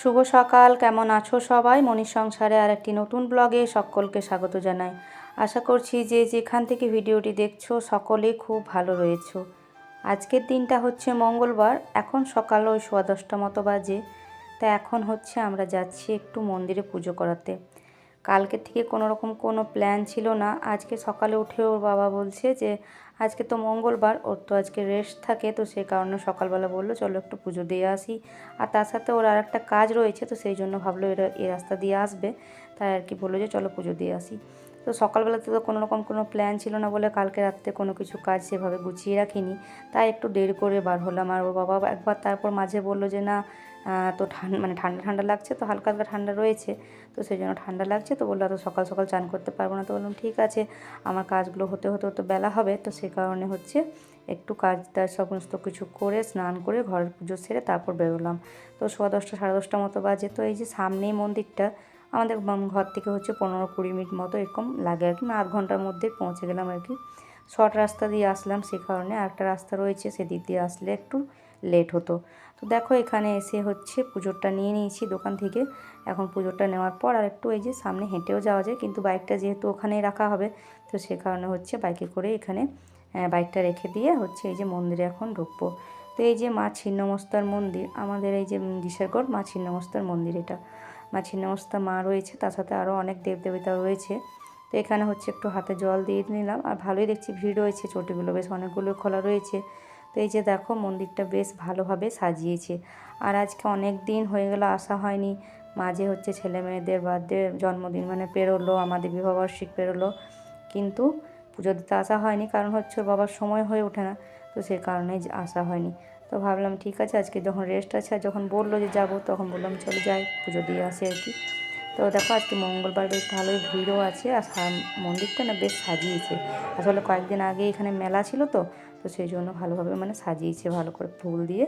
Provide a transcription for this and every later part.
শুভ সকাল, কেমন আছো সবাই? মনির সংসারে আর একটি নতুন ব্লগে সকলকে স্বাগত জানাই। আশা করছি যে যেখান থেকে ভিডিওটি দেখছ সকলে খুব ভালো রয়েছো। আজকের দিনটা হচ্ছে মঙ্গলবার, এখন সকাল ওই সোয়া দশটা মতো বাজে। তা এখন হচ্ছে আমরা যাচ্ছি একটু মন্দিরে পুজো করাতে। কালকে থেকে কোনো রকম কোনো প্ল্যান ছিল না। আজকে সকালে উঠে ওর বাবা বলছে যে, আজকে তো মঙ্গলবার, ওর তো আজকে রেস্ট থাকে। তো সেই কারণে সকালবেলা বলল, চলো একটু পুজো দিয়ে আসি। আর তার সাথে ওর আর একটা কাজ রয়েছে, তো সেই জন্য ভাবলো এরা এই রাস্তা দিয়ে আসবে। তাই আর কি বলল যে, চলো পুজো দিয়ে আসি। তো সকালবেলাতে তো কোনো রকম কোনো প্ল্যান ছিল না বলে কালকে রাত্রে কোনো কিছু কাজ সেভাবে গুছিয়ে রাখিনি। তাই একটু দেরি করে বার হলাম। আর ওর বাবা একবার তারপর মাঝে বলল যে, না তো ঠান্ডা মানে ঠান্ডা ঠান্ডা লাগছে তো, হালকা হালকা ঠান্ডা রয়েছে। তো সেই জন্য ঠান্ডা লাগছে তো বলল, এত সকাল সকাল চান করতে পারব না। তো বললাম, ঠিক আছে, আমার কাজগুলো হতে হতে হতে বেলা হবে। তো সে কারণে হচ্ছে একটু কাজ তার সমস্ত কিছু করে, স্নান করে ঘরের পুজো সেরে তারপর বেরোলাম। তো সোয়া দশটা, সাড়ে দশটা মতো বাজে। তো এই যে সামনেই মন্দিরটা আমাদের ঘর থেকে হচ্ছে পনেরো কুড়ি মিনিট মতো এরকম লাগে আর কি। আধ ঘণ্টার মধ্যে পৌঁছে গেলাম আর কি। শর্ট রাস্তা দিয়ে আসলাম সে কারণে। আরেকটা রাস্তা রয়েছে সেদিক দিয়ে আসলে একটু লেট হতো। তো দেখো এখানে এসে হচ্ছে পুজোরটা নিয়ে নিয়েছি দোকান থেকে। এখন পুজোরটা নেওয়ার পর আর একটু এই যে সামনে হেঁটেও যাওয়া যায়। কিন্তু বাইকটা যেহেতু ওখানেই রাখা হবে, তো সে কারণে হচ্ছে বাইকে করে এখানে বাইকটা রেখে দিয়ে হচ্ছে এই যে মন্দিরে এখন ঢুকবো। তো এই যে মা ছিন্নমস্তার মন্দির, আমাদের এই যে দিশারগড় মা ছিন্নমস্তার মন্দির এটা। মা ছিন্নমস্তা মা রয়েছে, তার সাথে আরও অনেক দেবদেবতা রয়েছে। তো এখানে হচ্ছে একটু হাতে জল দিয়ে নিলাম। আর ভালোই দেখছি ভিড় রয়েছে, চটিগুলো বেশ অনেকগুলো খোলা রয়েছে। তো এই যে দেখো, মন্দিরটা বেশ ভালোভাবে সাজিয়েছে। আর আজকে অনেক দিন হয়ে গেল, আসা হয়নি। মাঝে হচ্ছে ছেলে মেয়েদের বার্থডে, জন্মদিন মানে পেরোলো, আমাদের বিবাহবার্ষিক পেরোলো। কিন্তু পুজো দিতে আসা হয়নি, কারণ হচ্ছে বাবার সময় হয়ে ওঠে না। তো সে কারণে আসা হয়নি। তো ভাবলাম, ঠিক আছে, আজকে যখন রেস্ট আছে, আর যখন বলল যে যাব, তখন বললাম চলে যাই, পুজো দিয়ে আসি আর কি। তো দেখো, আজকে মঙ্গলবার বেশ ভালোই ভিড়ও আছে, আর মন্দিরটা না বেশ সাজিয়েছে। আসলে কয়েকদিন আগে এখানে মেলা ছিল তো তো সেই জন্য ভালোভাবে মানে সাজিয়েছে ভালো করে ফুল দিয়ে।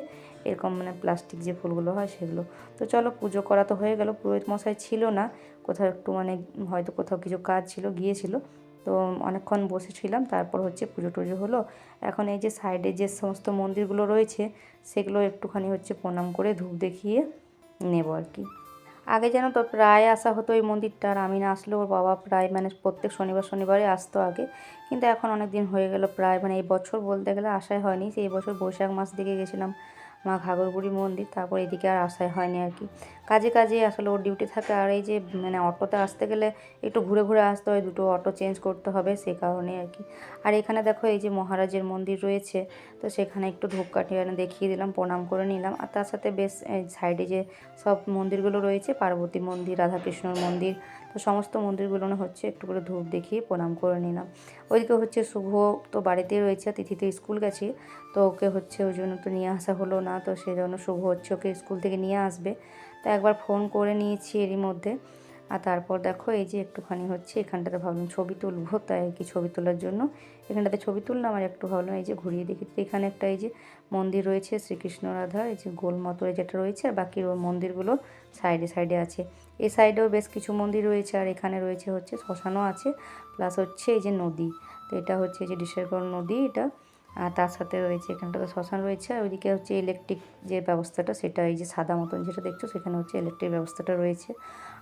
এরকম মানে প্লাস্টিক যে ফুলগুলো হয় সেগুলো। তো চলো, পুজো করা তো হয়ে গেল, পুরোহিত মশাই ছিল না। কোথাও একটু মানে হয়তো কোথাও কিছু কাজ ছিল, গিয়েছিল। তো অনেকক্ষণ বসেছিলাম, তারপর হচ্ছে পুজো টুজো হলো। এখন এই যে সাইডে যে সমস্ত মন্দিরগুলো রয়েছে, সেগুলো একটুখানি হচ্ছে প্রণাম করে ধূপ দেখিয়ে নেব আর কি। আগে যেন তো প্রায় আসা হতো এই মন্দিরটা, আর আমি না আসলেও ওর বাবা প্রায় মানে প্রত্যেক শনিবার শনিবারে আসতো আগে। কিন্তু এখন অনেক দিন হয়ে গেল, প্রায় মানে এই বছর বলতে গেলে আসাই হয়নি। সেই বছর বৈশাখ মাস দিকে গেছিলাম মা ঘাগরবুড়ি মন্দির, তারপর এদিকে আর আসাই হয়নি আর কি। কাজে কাজে আসলে ওর ডিউটি থাকে। আর এই যে মানে অটোতে আসতে গেলে একটু ঘুরে ঘুরে আসতে হয়, দুটো অটো চেঞ্জ করতে হবে সে কারণে আর কি। আর এখানে দেখো এই যে মহারাজের মন্দির রয়েছে, তো সেখানে একটু ধূপকাঠি মানে দেখিয়ে দিলাম, প্রণাম করে নিলাম। আর তার সাথে বেশ সাইডে যে সব মন্দিরগুলো রয়েছে, পার্বতী মন্দির, রাধাকৃষ্ণর মন্দির, তো সমস্ত মন্দিরগুলো হচ্ছে একটু করে ধূপ দেখিয়ে প্রণাম করে নিলাম। ওইদিকে হচ্ছে শুভ তো বাড়িতেই রয়েছে তিথিতে স্কুল গেছে, তো ওকে হচ্ছে ওই জন্য তো নিয়ে আসা হলো না, তো সেই জন্য শুভ হচ্ছে ওকে স্কুল থেকে নিয়ে আসবে। তো একবার ফোন করে নিয়েছি এরই মধ্যে। আর তারপর দেখো এই যে একটুখানি হচ্ছে, এখানটাতে ভাবলাম ছবি তুলবো, তাই কি ছবি তোলার জন্য। এখানটাতে ছবি তুললাম আর একটু ভাবলাম এই যে ঘুরিয়ে দেখি। এখানে একটা এই যে মন্দির রয়েছে, শ্রীকৃষ্ণ রাধা, এই যে গোল মতো যেটা রয়েছে, আর বাকি মন্দিরগুলো সাইডে সাইডে আছে। এই সাইডেও বেশ কিছু মন্দির রয়েছে, আর এখানে রয়েছে হচ্ছে শ্মশানও আছে প্লাস হচ্ছে এই যে নদী। তো এটা হচ্ছে এই যে ডিসেরগড় নদী, এটা আর তার সাথে রয়েছে এখানটাতে শ্মশান রয়েছে। আর ওইদিকে হচ্ছে ইলেকট্রিক যে ব্যবস্থাটা, সেটা এই যে সাদা মতন যেটা দেখছ, সেখানে হচ্ছে ইলেকট্রিক ব্যবস্থাটা রয়েছে।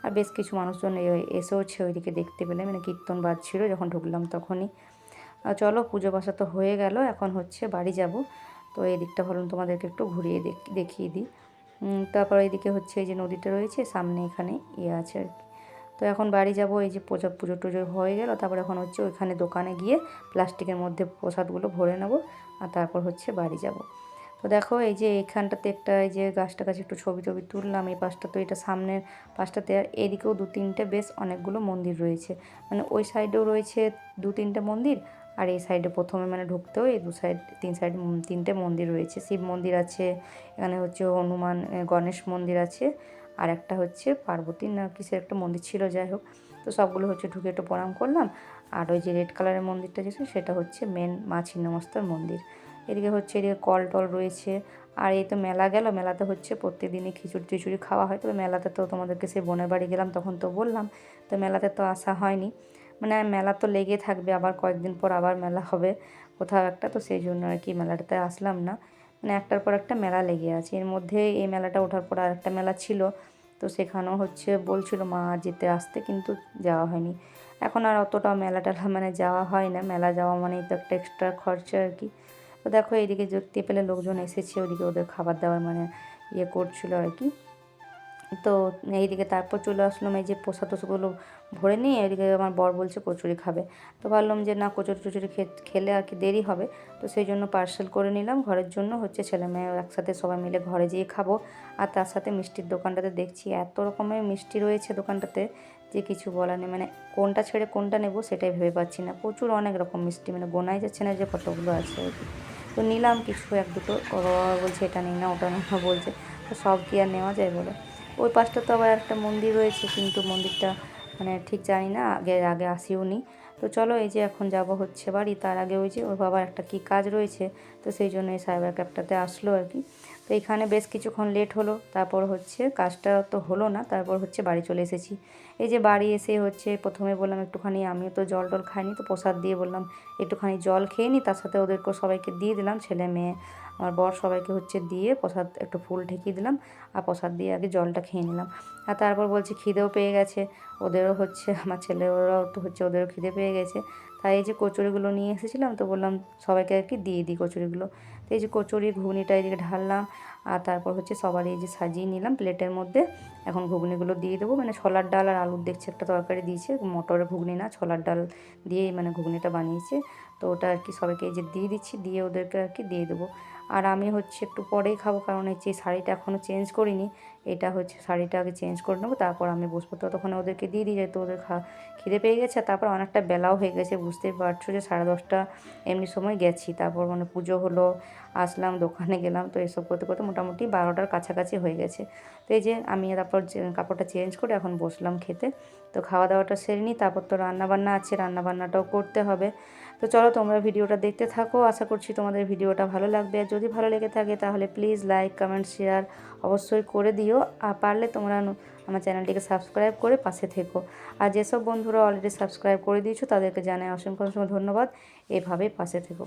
আর বেশ কিছু মানুষজন এসেওছে ওইদিকে দেখতে পেলে মানে কীর্তন বাজছিল যখন ঢুকলাম তখনই। চলো, পুজো বাসা তো হয়ে গেল, এখন হচ্ছে বাড়ি যাব। তো এই দিকটা ভাবলাম তোমাদেরকে একটু ঘুরিয়ে দেখিয়ে দিই। তারপর এইদিকে হচ্ছে এই যে নদীটা রয়েছে, সামনে এখানে ইয়ে আছে আর কি। তো এখন বাড়ি যাব, এই যে পূজা, পুজো টুজো হয়ে গেল। তারপর এখন হচ্ছে ওইখানে দোকানে গিয়ে প্লাস্টিকের মধ্যে প্রসাদগুলো ভরে নেব আর তারপর হচ্ছে বাড়ি যাব। তো দেখো এই যে এইখানটাতে একটা, এই যে গাছটা কাছে একটু ছবি টবি তুললাম, এই পাশটা তো এটা সামনের পাশটাতে আর এদিকেও দু তিনটে বেশ অনেকগুলো মন্দির রয়েছে। মানে ওই সাইডেও রয়েছে দু তিনটে মন্দির আর এই সাইডে প্রথমে মানে ঢুকতেও এই দু সাইড, তিন সাইড তিনটে মন্দির রয়েছে। শিব মন্দির আছে, এখানে হচ্ছে হনুমান গণেশ মন্দির আছে। আর একটা হচ্ছে পার্বতী, না কিসের একটা মন্দির ছিল, যাই হোক। তো সবগুলো হচ্ছে ঢুকে একটু প্রণাম করলাম। আর ওই যে রেড কালারের মন্দিরটা যেছে সেটা হচ্ছে মেন মা ছিন্নমস্তার মন্দির। এদিকে হচ্ছে এদিকে কল টল রয়েছে। আর এই তো মেলা গেল, মেলাতে হচ্ছে প্রত্যেকদিনই খিচুড়ি টিচুড়ি খাওয়া হয়। তবে মেলাতে তো তোমাদেরকে সে বোনের বাড়ি গেলাম, তখন তো বললাম। তো মেলাতে তো আসা হয়নি। মানে মেলা তো লেগে থাকবে, আবার কয়েকদিন পর আবার মেলা হবে কোথাও একটা। তো সেই জন্য আর কি মেলাটাতে আসলাম না। মানে একটার পর একটা মেলা লেগে আছে। এর মধ্যে এই মেলাটা ওঠার পর আর একটা মেলা ছিল। তো সেখানেও হচ্ছে বলছিল, মা, যেতে আসতে কিন্তু যাওয়া হয়নি। এখন আর অতটা মেলা টেলা মানে যাওয়া হয় না। মেলা যাওয়া মানেই তো একটা এক্সট্রা খরচা আর কি। তো দেখো, এইদিকে দেখতে পেলে লোকজন এসেছে, ওদিকে ওদের খাবার দাবার মানে ইয়ে করছিল আর কি। তো এইদিকে তারপর চলে আসলাম এই যে পোষা টোষাগুলো ভরে নিয়ে এদিকে আমার বর বলছে কচুরি খাবে। তো ভাবলাম যে না, কচুরি টচুরি খেলে আর কি দেরি হবে। তো সেই জন্য পার্সেল করে নিলাম। ঘরের জন্য হচ্ছে ছেলে মেয়ে একসাথে সবাই মিলে ঘরে যেয়ে খাব। আর তার সাথে মিষ্টির দোকানটাতে দেখছি এত রকমের মিষ্টি রয়েছে দোকানটাতে যে কিছু বলার নেই। মানে কোনটা ছেড়ে কোনটা নেব সেটাই ভেবে পাচ্ছি না। প্রচুর অনেক রকম মিষ্টি। মানে গোনাই যাচ্ছে না যে কতগুলো আছে তো নিলাম কিছু, এক দুটো। বলছে, এটা নিই না ওটা না বলছে। তো সব কি আর নেওয়া যায় বলো। ওই পাশটা তো আবার একটা মন্দির রয়েছে, কিন্তু মন্দিরটা মানে ঠিক জানি না, আগে আগে আসিও নি। তো চলো এই যে এখন যাব হচ্ছে বাড়ি, তার আগে ওই যে ওর বাবার একটা কি কাজ রয়েছে, তো সেই জন্য এই সাইবার ক্যাবটাতে আসলো আর কি। তো এখানে বেশ কিছুক্ষণ লেট হলো, তারপর হচ্ছে কাজটা তো হলো না, তারপর হচ্ছে বাড়ি চলে এসেছি। এই যে বাড়ি এসে হচ্ছে প্রথমে বললাম একটুখানি, আমিও তো জল টল খাইনি, তো প্রসাদ দিয়ে বললাম একটুখানি জল খেয়ে নিই তার সাথে ওদেরকে সবাইকে দিয়ে দিলাম, ছেলে মেয়ে আমার বর সবাইকে হচ্ছে দিয়ে প্রসাদ, একটু ফুল ঠেকিয়ে দিলাম আর প্রসাদ দিয়ে আগে জলটা খেয়ে নিলাম। আর তারপর বলছি খিদেও পেয়ে গেছে। ওদেরও হচ্ছে, আমার ছেলে ওরাও তো হচ্ছে ওদেরও খিদে পেয়ে গেছে। তাই এই যে কচুরিগুলো নিয়ে এসেছিলাম তো বললাম সবাইকে আর কি দিয়ে দিই কচুরিগুলো। তো এই যে কচুরি ঘুগনিটা এদিকে ঢাললাম। আর তারপর হচ্ছে সবার এই যে সাজিয়ে নিলাম প্লেটের মধ্যে। এখন ঘুগনিগুলো দিয়ে দেবো। মানে ছোলার ডাল আর আলুর দেখছে একটা তরকারি দিয়েছে। মটরের ঘুগনি না, ছোলার ডাল দিয়েই মানে ঘুগনিটা বানিয়েছে। তো ওটা আর কি সবাইকে এই যে দিয়ে দিচ্ছি, দিয়ে ওদেরকে আর কি দিয়ে দেবো। আর আমি হচ্ছে একটু পরেই খাব, কারণ হচ্ছে এই শাড়িটা এখনও চেঞ্জ করিনি। এটা হচ্ছে শাড়িটা আগে চেঞ্জ করে নেব, তারপর আমি বসবো। ততক্ষণে ওদেরকে দিয়ে দিই যেহেতু ওদের খা খিদে পেয়ে গেছে তারপর অনেকটা বেলাও হয়ে গেছে, বুঝতেই পারছ যে সাড়ে দশটা এমনি সময় গেছি। তারপর মানে পুজো হলো, আসলাম, দোকানে গেলাম, তো এসব করতে করতে মোটামুটি বারোটার কাছাকাছি হয়ে গেছে। যে আমি তারপর কাপড়টা চেঞ্জ করে এখন বসলাম খেতে। তো খাওয়া দাওয়াটা সেরে নিই তারপর তো রান্নাবান্না আছে, রান্নাবান্নাটাও করতে হবে। তো চলো তোমরা ভিডিওটা দেখতে থাকো, আশা করছি তোমাদের ভিডিওটা ভালো লাগবে। আর যদি ভালো লেগে থাকে তাহলে প্লিজ লাইক কমেন্ট শেয়ার অবশ্যই করে দিও। আর পারলে তোমরা আমার চ্যানেলটিকে সাবস্ক্রাইব করে পাশে থেকো। আর যেসব বন্ধুরা অলরেডি সাবস্ক্রাইব করে দিয়েছ তাদেরকে জানাই অসংখ্য অসংখ্য ধন্যবাদ। এভাবেই পাশে থেকো।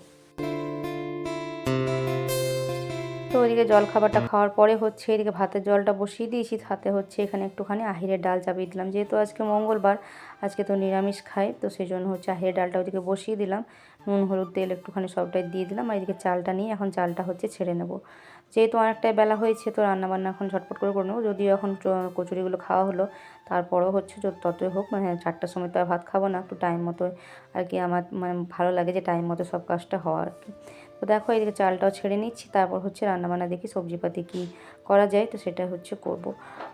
তো ওইদিকে জল খাবারটা খাওয়ার পরে হচ্ছে এদিকে ভাতের জলটা বসিয়ে দিয়েছি হাতে হচ্ছে এখানে একটুখানি আহিরের ডাল চাপিয়ে দিলাম। যেহেতু আজকে মঙ্গলবার, আজকে তো নিরামিষ খাই তো সেই জন্য হচ্ছে আহিরের ডালটা ওইদিকে বসিয়ে দিলাম। নুন, হলুদ, তেল একটুখানি সবটাই দিয়ে দিলাম আর এদিকে চালটা নিয়ে এখন চালটা হচ্ছে ছেড়ে নেব। যেহেতু অনেকটাই বেলা হয়েছে, তো রান্নাবান্না এখন ঝটপট করে করে নেব। যদিও এখন কচুরিগুলো খাওয়া হলো, তারপরেও হচ্ছে ততই হোক মানে চারটার সময় তো আর ভাত খাব না, একটু টাইম মতো আর কি আমার মানে ভালো লাগে যে টাইম মতো সব কাজটা হওয়া আর কি। তো দেখো এদিকে চালটাও ছেড়ে নিচ্ছি, তারপর হচ্ছে রান্নাবান্না দেখি, সবজিপাতি কী করা যায়, তো সেটা হচ্ছে করব।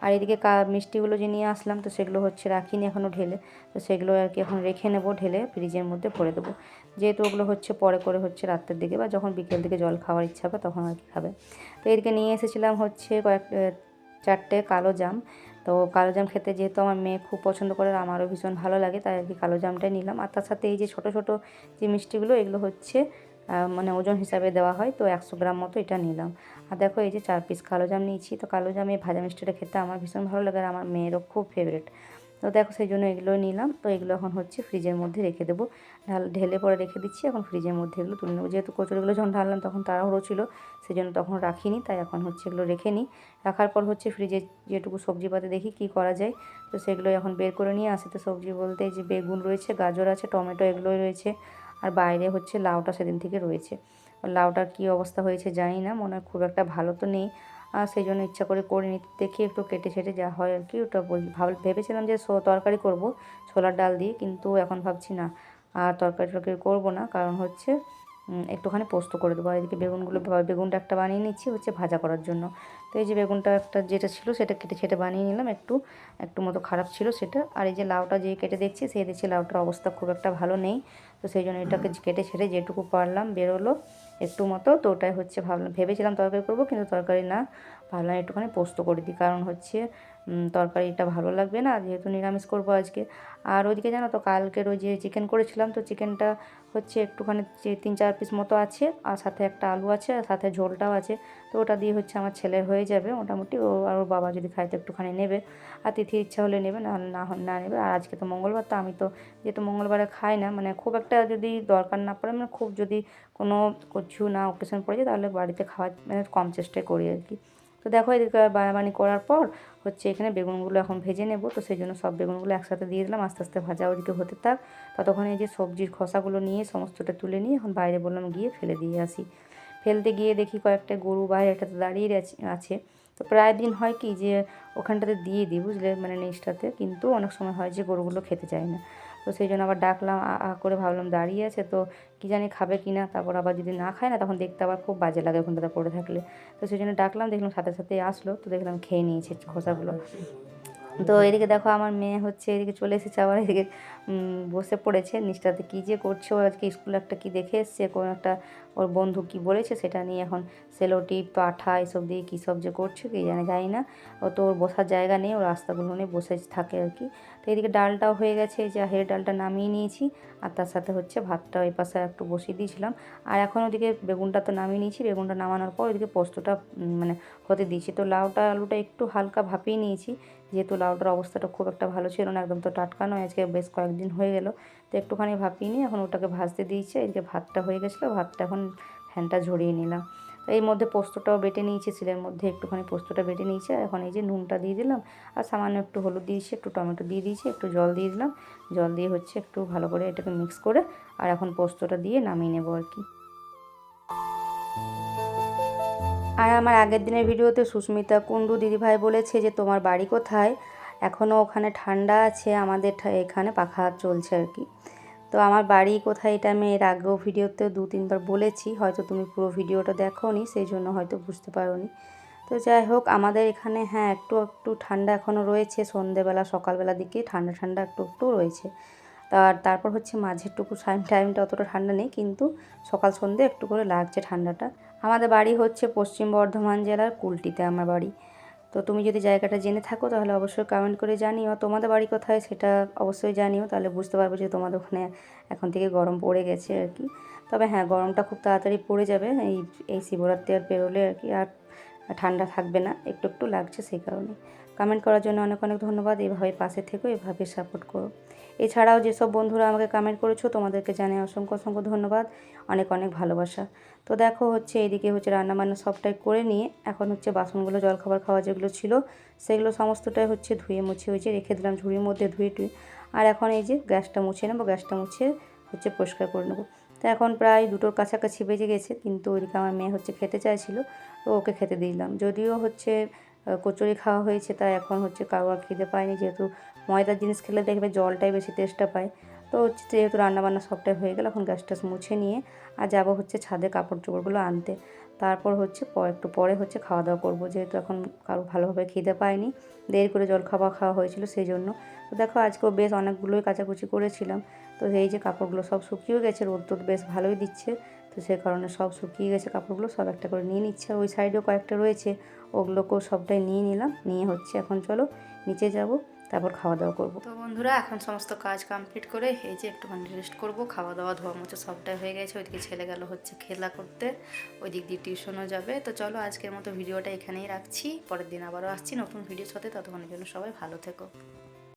আর এদিকে কা, মিষ্টিগুলো যে নিয়ে আসলাম, তো সেগুলো হচ্ছে রাখিনি এখনও ঢেলে, তো সেগুলো আর কি এখন রেখে নেব, ঢেলে ফ্রিজের মধ্যে ভরে দেবো। যেহেতু ওগুলো হচ্ছে পরে করে হচ্ছে রাত্রের দিকে, বা যখন বিকেল দিকে জল খাওয়ার ইচ্ছা হবে, তখন আর কি খাবে। তো এদিকে নিয়ে এসেছিলাম হচ্ছে কয়েক চারটে কালো জাম। তো কালো জাম খেতে যেহেতু আমার মেয়ে খুব পছন্দ করে আমারও ভীষণ ভালো লাগে, তাই আর কি কালো জামটাই নিলাম। আর তার সাথে এই যে ছোটো ছোটো যে মিষ্টিগুলো, এগুলো হচ্ছে মানে ওজন হিসাবে দেওয়া হয়, তো একশো গ্রাম মতো এটা নিলাম আর দেখো এই যে চার পিস কালো জাম নিয়েছি, তো কালো জাম এই ভাজা মিষ্টিটা খেতে আমার ভীষণ ভালো লাগে আর আমার মেয়েরও খুব ফেভারিট তো দেখো সেই জন্য এগুলো নিলাম, তো এগুলো এখন হচ্ছে ফ্রিজের মধ্যে রেখে দেবো। ঢাল, ঢেলে পরে রেখে দিচ্ছি, এখন ফ্রিজের মধ্যে এগুলো তুলে নেব। যেহেতু কচুরিগুলো যখন ঢাললাম তখন তাড়াহুড়ো ছিল সেই জন্য তখন রাখিনি, তাই এখন হচ্ছে এগুলো রেখে নিই। রাখার পর হচ্ছে ফ্রিজে যেটুকু সবজি পাতে দেখি কি করা যায়, তো সেগুলো এখন বের করে নিয়ে আসি। তো সবজি বলতে যে বেগুন রয়েছে, গাজর আছে, টমেটো এগুলোই রয়েছে। আর বাইরে হচ্ছে লাউটা সেদিন থেকে রয়েছে। লাউটার কি অবস্থা হয়েছে জানি না, মনে হয় খুব একটা ভালো তো নেই। আর সেই জন্য ইচ্ছা করে করে নিতে দেখি একটু কেটে ছেটে যা হয় আর কি, ওটা ভাব ভেবেছিলাম যে তরকারি করব, ছোলার ডাল দিয়ে, কিন্তু এখন ভাবছি না। আর তরকারি টরকারি করব না, কারণ হচ্ছে একটুখানি পোস্ত করে দেবো। এদিকে বেগুনগুলো বেগুনটা একটা বানিয়ে নিচ্ছি হচ্ছে ভাজা করার জন্য। তো এই যে বেগুনটা একটা যেটা ছিল সেটা কেটে ছেটে বানিয়ে নিলাম। একটু একটু মতো খারাপ ছিল সেটা। আর এই যে লাউটা যে কেটে দেখছি সেই দেখছি লাউটার অবস্থা খুব একটা ভালো নেই। তো সেই জন্য এটাকে কেটে ছেড়ে যেটুকু পারলাম বেরোলো একটু মতো। তো ওটাই হচ্ছে ভাবলাম, ভেবেছিলাম তরকারি করব কিন্তু তরকারি না। ভাবলাম একটুখানি পোস্ত করে দিই। কারণ হচ্ছে তরকারিটা ভালো লাগবে না, যেহেতু নিরামিষ করব আজকে। আর ওইদিকে জানো তো, কালকের ওই যে চিকেন করেছিলাম, তো চিকেনটা হচ্ছে একটুখানি তিন চার পিস মতো আছে, আর সাথে একটা আলু আছে, আর সাথে ঝোলটাও আছে। তো ওটা দিয়ে হচ্ছে আমার ছেলের হয়ে যাবে মোটামুটি, ও আর ওর বাবা যদি খাইতে একটুখানি নেবে, আর তিথি ইচ্ছা হলে নেবে, না না না নেবে। আর আজকে তো মঙ্গলবার, তো আমি তো যেহেতু মঙ্গলবারে খাই না মানে খুব একটা যদি দরকার না পড়ে মানে খুব যদি কোনো কিছু না অকেশন পড়ে যায়, তাহলে বাড়িতে খাওয়ার মানে কম চেষ্টাই করি আর কি। তো দেখো এদিকে বানাবানি করার পর হচ্ছে এখানে বেগুনগুলো এখন ভেজে নেব। তো সেই জন্য সব বেগুনগুলো একসাথে দিয়ে দিলাম। আস্তে আস্তে ভাজা ওদিকে হতে থাক। ততক্ষণ এই যে সবজির খোসাগুলো নিয়ে সমস্তটা তুলে নিয়ে এখন বাইরে বললাম গিয়ে ফেলে দিয়ে আসি। ফেলতে গিয়ে দেখি কয়েকটা গরু বাইরে একটাতে দাঁড়িয়ে আছে- আছে। তো প্রায় দিন হয় কি যে ওখানটাতে দিয়ে দিই, বুঝলে? মানে নিচটাতে কিন্তু অনেক সময় হয় যে গরুগুলো খেতে চায় না। তো সেই জন্য আবার ডাকলাম করে ভাবলাম দাঁড়িয়ে আছে তো কী জানি খাবে কি না, তারপর আবার যদি না খায় না তখন দেখতে আবার খুব বাজে লাগে ওখানটাতে পড়ে থাকলে। তো সেই জন্য ডাকলাম, দেখলাম সাথে সাথে আসলো, তো দেখলাম খেয়ে নিয়েছে খোসাগুলো। তো এদিকে দেখো আমার মেয়ে হচ্ছে এদিকে চলে এসেছে, আবার এদিকে বসে পড়েছে। নিচটাতে কী যে করছে, ও আজকে স্কুলে একটা কী দেখে এসছে, কোনো একটা ওর বন্ধু কি বলেছে, সেটা নিয়ে এখন সেলোটি পাঠা এসব দিয়ে কী সব যে করছে, কি জানে, জানি না। ও তো ওর বসার জায়গা নেই, ও রাস্তাগুলো নিয়ে বসে থাকে আর কি। তো এদিকে ডালটাও হয়ে গেছে যে হের ডালটা নামিয়ে নিয়েছি। আর তার সাথে হচ্ছে ভাতটা ওই পাশে একটু বসিয়ে দিয়েছিলাম। আর এখন ওদিকে বেগুনটা তো নামিয়ে নিয়েছি, বেগুনটা নামানোর পর ওইদিকে পোস্তটা মানে হতে দিয়েছি। তো লাউটা, আলুটা একটু হালকা ভাপিয়ে নিয়েছি, যেহেতু লাউটার অবস্থাটা খুব একটা ভালো ছিল না, একদম তো টাটকা নয়, আজকে বেশ কয়েকদিন হয়ে গেল। তো একটুখানি ভাপিয়ে নিয়ে এখন ওটাকে ভাজতে দিয়েছে, এদিকে ভাতটা হয়ে গেছিল, ভাতটা এখন ফ্যানটা ঝরিয়ে নিলাম। এই মধ্যে পোস্তটাও বেটে নিয়েছি, সিলের মধ্যে একটুখানি পোস্তটা বেটে নিয়েছি, আর এখন এই যে নুনটা দিয়ে দিলাম, আর সামান্য একটু হলুদ দিয়েছি, একটু টমেটো দিয়ে দিয়েছি, একটু জল দিয়ে দিলাম, জল দিয়ে হচ্ছে একটু ভালো করে এটাকে মিক্স করে, আর এখন পোস্তটা দিয়ে নামিয়ে নেব আর কি। আর আমার আগের দিনের ভিডিওতে সুস্মিতা কুণ্ডু দিদিভাই বলেছে যে, তোমার বাড়ি কোথায়? এখনও ওখানে ঠান্ডা আছে, আমাদের এখানে পাখা চলছে আর কি। তো আমার বাড়ি কোথায় এটা আমি এর আগেও ভিডিওতে দু তিনবার বলেছি, হয়তো তুমি পুরো ভিডিওটা দেখোনি, সেই জন্য হয়তো বুঝতে পারোনি। তো যাই হোক, আমাদের এখানে হ্যাঁ একটু একটু ঠান্ডা এখনও রয়েছে, সন্ধেবেলা, সকালবেলা দিকে ঠান্ডা ঠান্ডা একটু একটু রয়েছে। তার তারপর হচ্ছে মাঝেরটুকু টাইম টাইমটা অতটা ঠান্ডা নেই, কিন্তু সকাল সন্ধে একটু করে লাগছে ঠান্ডাটা। আমাদের বাড়ি হচ্ছে পশ্চিম বর্ধমান জেলার কুলটিতে আমার বাড়ি। তো তুমি যদি জায়গাটা জেনে থাকো, তাহলে অবশ্যই কমেন্ট করে জানিও। তোমাদের বাড়ি কোথায় সেটা অবশ্যই জানিও, তাহলে বুঝতে পারব যে তোমাদের ওখানে এখন থেকে গরম পড়ে গেছে আর কি। তবে হ্যাঁ গরমটা খুব তাড়াতাড়ি পড়ে যাবে, এই এই শিবরাত্রি আর পেরোলে আর কি, আর ঠান্ডা থাকবে না, একটু একটু লাগছে সেই কারণে। কমেন্ট করার জন্য অনেক অনেক ধন্যবাদ। এভাবে পাশে থেকো এভাবে সাপোর্ট করো। এছাড়াও যেসব বন্ধুরা আমাকে কমেন্ট করেছ, তোমাদেরকে জানাই অসংখ্য অসংখ্য ধন্যবাদ। অনেক অনেক ভালোবাসা। তো দেখো হচ্ছে এদিকে হচ্ছে রান্নাবান্না সবটাই করে নিয়ে এখন হচ্ছে বাসনগুলো, জলখাবার খাওয়া যেগুলো ছিল, সেগুলো সমস্তটাই হচ্ছে ধুয়ে মুছে হয়েছে রেখে দিলাম ঝুড়ির মধ্যে ধুয়ে টুয়ে। আর এখন এই যে গ্যাসটা মুছে নেব, গ্যাসটা মুছে হচ্ছে পরিষ্কার করে নেব। তো এখন প্রায় দুটোর কাছাকাছি বেজে গেছে, কিন্তু ওইদিকে আমার মেয়ে হচ্ছে খেতে চাইছিল, তো ওকে খেতে দিলাম। যদিও হচ্ছে কচুরি খাওয়া হয়েছে, তাই এখন হচ্ছে কারও আর খিদে পায়নি। যেহেতু ময়দার জিনিস খেলে দেখবে জলটাই বেশি টেস্টটা পায়। তো হচ্ছে যেহেতু রান্নাবান্না সবটাই হয়ে গেল, এখন গ্যাস ট্যাস মুছে নিয়ে আর যাব হচ্ছে ছাদে কাপড় চোপড়গুলো আনতে। তারপর হচ্ছে একটু পরে হচ্ছে খাওয়া দাওয়া করব, যেহেতু এখন কারও ভালোভাবে খিদে পায়নি। দেরি করে জল খাওয়া খাওয়া হয়েছিল সেই জন্য তো দেখো আজকেও বেশ অনেকগুলোই কাচাকুচি করেছিলাম। তো এই যে কাপড়গুলো সব শুকিয়েও গেছে, রোদ টোদ বেশ ভালোই দিচ্ছে। তো সে কারণে সব শুকিয়ে গেছে কাপড়গুলো, সব একটা করে নিয়ে নিচ্ছে। ওই সাইডেও কয়েকটা রয়েছে, ওগুলোকেও সবটাই নিয়ে নিলাম। নিয়ে হচ্ছে এখন চলো নিচে যাব, তারপর খাওয়া দাওয়া করব। তো বন্ধুরা, এখন সমস্ত কাজ কমপ্লিট করে এই যে একটুখানি রেস্ট করব, খাওয়া দাওয়া ধোয়া মোছা সবটাই হয়ে গেছে। ওইদিকে ছেলে গেল হচ্ছে খেলা করতে ওই দিক দিয়ে টিউশনও যাবে। তো চলো আজকের মতো ভিডিওটা এখানেই রাখছি। পরের দিন আবারও আসছি নতুন ভিডিওর সাথে, ততক্ষণের জন্য সবাই ভালো থেকো।